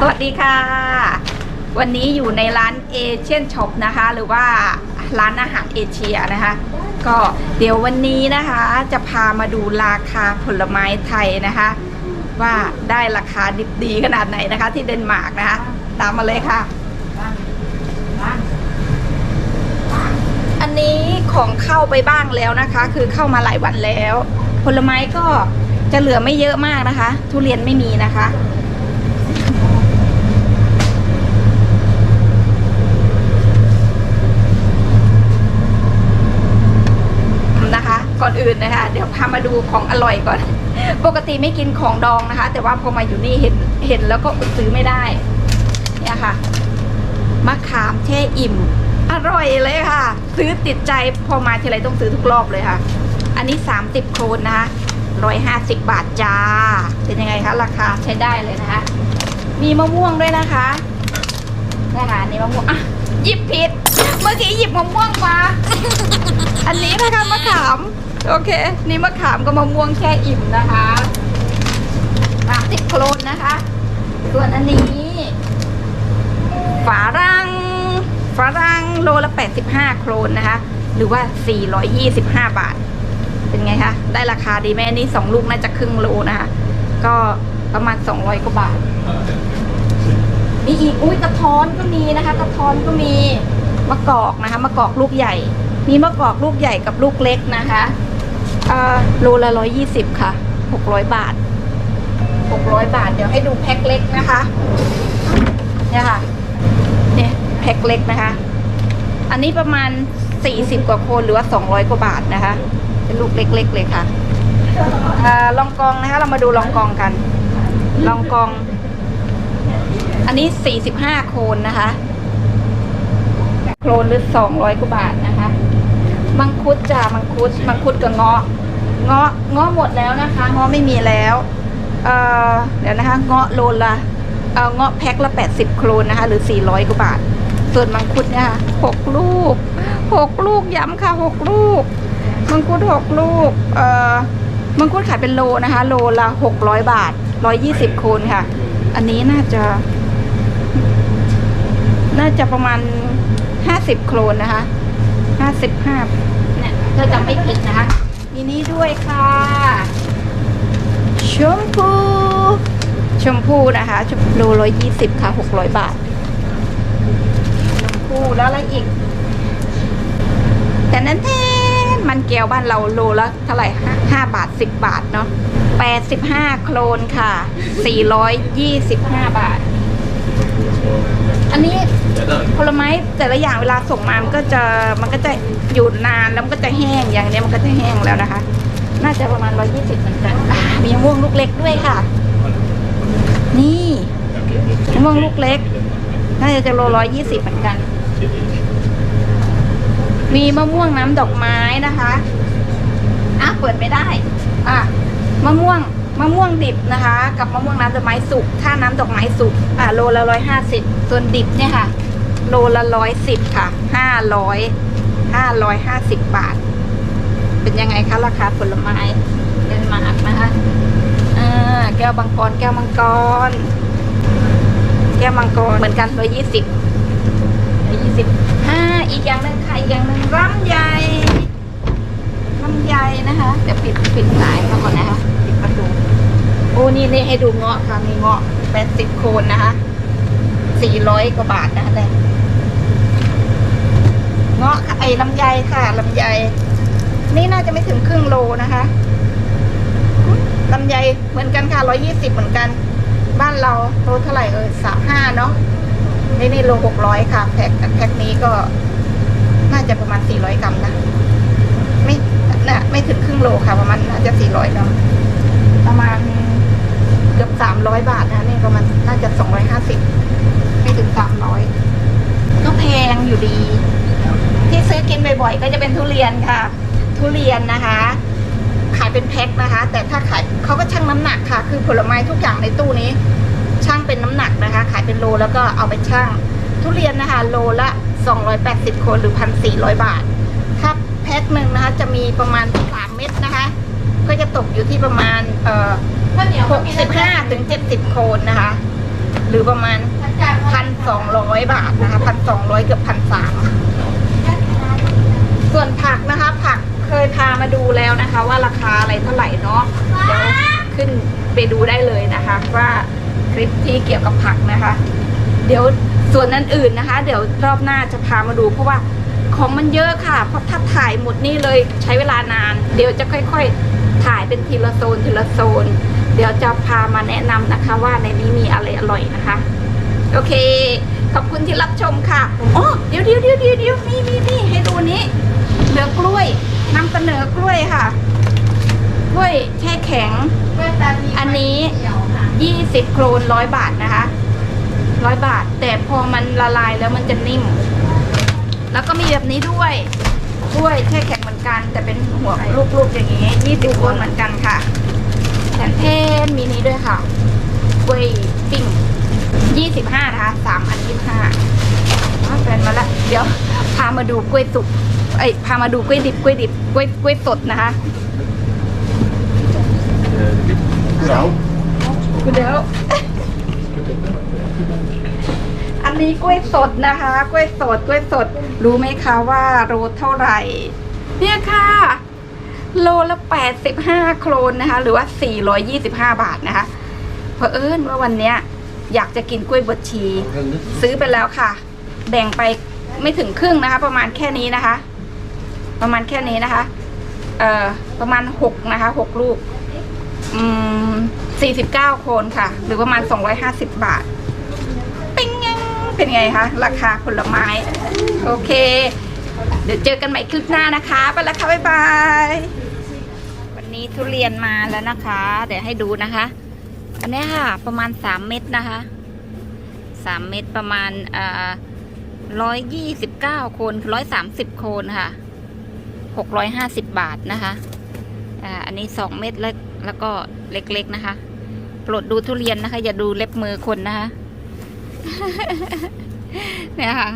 สวัสดีค่ะ วันนี้อยู่ในร้านเอเชียนช็อปนะคะ หรือว่าร้านอาหารเอเชียนะคะ ก็เดี๋ยววันนี้นะคะจะพามาดูราคาผลไม้ไทยนะคะ ว่าได้ราคาดิบดีขนาดไหนนะคะ ที่เดนมาร์กนะคะ ตามมาเลยค่ะ อันนี้ของเข้าไปบ้างแล้วนะคะ คือเข้ามาหลายวันแล้ว ผลไม้ก็จะเหลือไม่เยอะมากนะคะ ทุเรียนไม่มีนะคะ นะคะ ก่อนอื่นนะคะ เดี๋ยวพามาดูของอร่อยก่อน ปกติไม่กินของดองนะคะ แต่ว่าพอมาอยู่นี่เห็นเห็นแล้วก็อดซื้อไม่ได้ เนี่ยค่ะมะขามแช่อิ่ม อร่อยเลยค่ะ ซื้อติดใจพอมาทีไรต้องซื้อทุกรอบเลยค่ะ อันนี้ 30 โครนนะคะ150 บาทจ้า เป็นยังไงคะราคาใช้ได้เลยนะคะ มีมะม่วงด้วยนะคะนะคะนี่มะม่วงอะหยิบผิด เมื่อกี้หยิบมะม่วงมา อันนี้นะคะมะขาม โอเค นี่มะขามกับมะม่วงแช่อิ่มนะคะ30โครนนะคะ ส่วนอันนี้ฝารังฝารังโลละ 85 โครนนะคะ หรือว่า 425 บาท เป็นไงคะ ได้ราคาดีไหมอันนี้2ลูกน่าจะครึ่งโลนะคะ ก็ประมาณ 200 กว่าบาท มีอีก อุ้ยกระท้อนก็มีนะคะ กระท้อนก็มีมะกอกนะคะ มะกอกลูกใหญ่ มีมะกอกลูกใหญ่กับลูกเล็กนะคะ อ่อโลละ120ค่ะ600บาท600บาท เดี๋ยวให้ดูแพ็คเล็กนะคะ เนี่ยค่ะ เนี่ยแพ็คเล็กนะคะ อันนี้ประมาณ40กว่าคนหรือว่า200กว่าบาทนะคะ เป็นลูกเล็ก ๆ เลยค่ะลองกองนะคะ เรามาดูลองกองกัน ลองกอง อันนี้45โคนนะคะโครนหรือ200กว่าบาทนะคะ มังคุดจ้ามังคุด มังคุดกับเงาะ เงาะเงาะหมดแล้วนะคะเงาะไม่มีแล้วเออเดี๋ยวนะคะเงาะโลละเเงาะแพ็คละ 80 โครนนะคะ หรือ 400 กว่าบาท ส่วนมังคุดเนี่ยค่ะ6ลูก6ลูกย้ำค่ะ6ลูก มังคุด6ลูกเออมังคุดขายเป็นโลนะคะ โลละ 600 บาท 120 โครนค่ะ อันนี้น่าจะ น่าจะประมาณ 50 โครนนะคะ 55เนี่ยถ้าจำไม่ผิดนะคะ มีนี้ด้วยค่ะ ชมพู ชมพูนะคะชมโลร้อยยี่สิบค่ะหกร้อยบาท ชมพูแล้วอะไรอีก แต่นั้นแทนมันแก้วบ้านเราโลละเท่าไหร่ห้าบาทสิบบาทเนาะแปดสิบห้าโครนค่ะสี่ร้อยยี่สิบห้าบาท อันนี้ผลไม้แต่ละอย่างเวลาส่งมามันก็จะมันก็จะอยู่นานแล้วมันก็จะแห้งอย่างเนี้ยมันก็จะแห้งแล้วนะคะ น่าจะประมาณร้อยี่สิบเหมือนกันอ่ามีม่วงลูกเล็กด้วยค่ะ นี่มะม่วงลูกเล็ก น่าจะจะโลร้อยยี่สิบเหมือนกัน มีมะม่วงน้ำดอกไม้นะคะอะเปิดไม่ได้ อะมะม่วง มะม่วงดิบนะคะ กับมะม่วงน้ำดอกไม้สุก ถ้าน้ำดอกไม้สุกอะโลละร้อยห้าสิบส่วนดิบเนี่ยค่ะ โลละร้อยสิบค่ะห้าร้อยห้าร้อยห้าสิบบาท เป็นยังไงคะราคาผลไม้เดนมาร์กนะคะอ่าแก้วมังกรแก้วมังกร แก้วมังกรเหมือนกันร้อยยี่สิบร้อยยี่สิบอ่าอีกอย่างหนึ่งค่ะอีกอย่างหนึ่งลำไยลำไยนะคะเดี๋ยวปิดปิดสายมาก่อนนะคะ ปิดประตู โอ้ นี่นี่ให้ดูเงาะค่ะ มีเงาะแปดสิบโคนนะคะสี่ร้อยกว่าบาทนะคะเนี่ยเงาะไอ้ลำไยค่ะลำไย นี่น่าจะไม่ถึงครึ่งโลนะคะลำไยเหมือนกันค่ะร้อยี่สิบเหมือนกัน บ้านเราโลเท่าไหร่เออสามห้าเนาะนี่นี่โลหกร้อยค่ะ แพ็คแพ็คนี้ก็ น่าจะประมาณสี่ร้อยกรัมนะ ไม่น่ะไม่ถึงครึ่งโลค่ะ ประมาณน่าจะสี่ร้อยเนาะ บ่อยๆ ก็จะเป็นทุเรียนค่ะ ทุเรียนนะคะ ขายเป็นแพ็คนะคะ แต่ถ้าขายเขาก็ชั่งน้ำหนักค่ะ คือผลไม้ทุกอย่างในตู้นี้ชั่งเป็นน้ำหนักนะคะ ขายเป็นโลแล้วก็เอาไปชั่ง ทุเรียนนะคะ โลละ 280 คนหรือ1,400 บาท ถ้าแพ็คหนึ่งนะคะ จะมีประมาณ 3 เม็ดนะคะ ก็จะตกอยู่ที่ประมาณเอ่อ65ถึง70 โคนนะคะ หรือประมาณ 1,200 บาทนะคะ 1,200 เกือบ1,300 แล้วนะคะว่าราคาอะไรเท่าไหร่เนาะเดี๋ยวขึ้นไปดูได้เลยนะคะ ว่าคลิปที่เกี่ยวกับผักนะคะ เดี๋ยวส่วนนั้นอื่นนะคะ เดี๋ยวรอบหน้าจะพามาดู เพราะว่าของมันเยอะค่ะเพราะถ้าถ่ายหมดนี่เลยใช้เวลานาน เดี๋ยวจะค่อย ๆ ถ่ายเป็นทีละโซนทีละโซน เดี๋ยวจะพามาแนะนำนะคะ ว่าในนี้มีอะไรอร่อยนะคะ โอเค ขอบคุณที่รับชมค่ะอ๋อเดี๋ยวเดี๋ยวเดี๋ยวเดี๋ยวเดี๋ยวมีมีมีให้ดูนี้เหลือกล้วย นำเสนอกล้วยค่ะ กล้วยแช่แข็ง อันนี้20โครนร้อยบาทนะคะร้อยบาท แต่พอมันละลายแล้วมันจะนิ่ม แล้วก็มีแบบนี้ด้วยกล้วยแช่แข็งเหมือนกัน แต่เป็นหัวลูกๆอย่างนี้20โครนเหมือนกันค่ะแถมเทนมีนี้ด้วยค่ะกล้วยปิ้ง25นะคะ3อัน25มาแฟนมาแล้ว เดี๋ยวพามาดูกล้วยสุก เอ้ยพามาดูกล้วยดิบกล้วยดิบกล้วยกล้วยสดนะคะ Zo. เดี๋ยวอันนี้กล้วยสดนะคะ กล้วยสดกล้วยสด รู้ไหมคะว่าโลเท่าไหร่ เนี่ยค่ะ โลละแปดสิบห้าโครนนะคะ หรือว่าสี่ร้อยยี่สิบห้าบาทนะคะเพอเอิญว่าวันเนี้ยอยากจะกินกล้วยบดชี ซื้อไปแล้วค่ะ แบ่งไปไม่ถึงครึ่งนะคะ ประมาณแค่นี้นะคะ ประมาณแค่นี้นะคะ เอ่อ ประมาณหกนะคะหกลูก อืมสี่สิบเก้าโคนค่ะ หรือประมาณสองร้อยห้าสิบบาทเป็นไงเป็นไงคะ ราคาผลไม้ โอเค เดี๋ยวเจอกันใหม่คลิปหน้านะคะ ไปแล้วค่ะ บ๊ายบาย วันนี้ทุเรียนมาแล้วนะคะ เดี๋ยวให้ดูนะคะ อันนี้ค่ะ ประมาณสามเม็ดนะคะสามเม็ดประมาณเอ่อร้อยยี่สิบเก้าโคนร้อยสามสิบโคนค่ะ หกร้อยห้าสิบบาทนะคะอ่าอันนี้สองเม็ดเล็กแล้วก็เล็กๆนะคะโปรดดูทุเรียนนะคะ อย่าดูเล็บมือคนนะคะเนี่ยค่ะ